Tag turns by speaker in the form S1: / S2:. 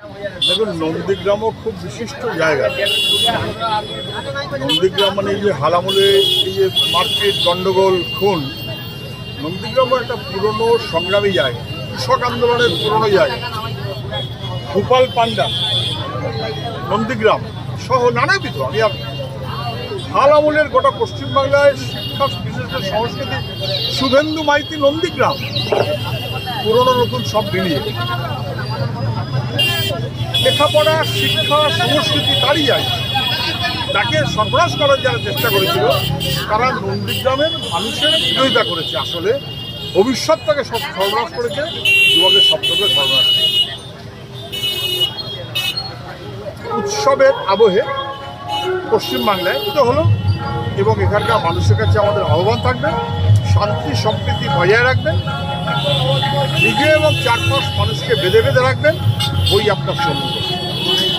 S1: দেখুন, নন্দীগ্রামও খুব বিশিষ্ট জায়গা। নন্দীগ্রাম মানে এই যে হালামুলে, এই যে মার্কেট গণ্ডগোল খুন, নন্দীগ্রামও একটা পুরনো সংগ্রামী জায়গা, কৃষক আন্দোলনের পুরনো জায়গা। ভূপাল পান্ডা নন্দীগ্রাম সহ নানাবিধ। আমি হাল আমলের গোটা পশ্চিমবাংলায় শিক্ষা, বিশেষ করে সংস্কৃতি, শুভেন্দু মাইতি নন্দীগ্রাম। পুরনো নতুন সব মিলিয়ে। লেখাপড়া, শিক্ষা, সংস্কৃতি তারই তাকে সর্বনাশ করার যারা চেষ্টা করেছিল, তারা নন্দীগ্রামের মানুষের বিরোধিতা করেছে। আসলে ভবিষ্যৎটাকে সব সর্বনাশ করেছে, যুবকের স্বপ্নকে সর্বনাশ উৎসবের আবহে পশ্চিমবাংলায় এটা হলো এবং এখানকার মানুষের কাছে আমাদের আহ্বান থাকবে, শান্তি, সম্প্রীতি বজায় রাখবেন নিজে এবং চারপাশ মানুষকে বেঁধে বেঁধে রাখবেন ওই আপনার Thank you.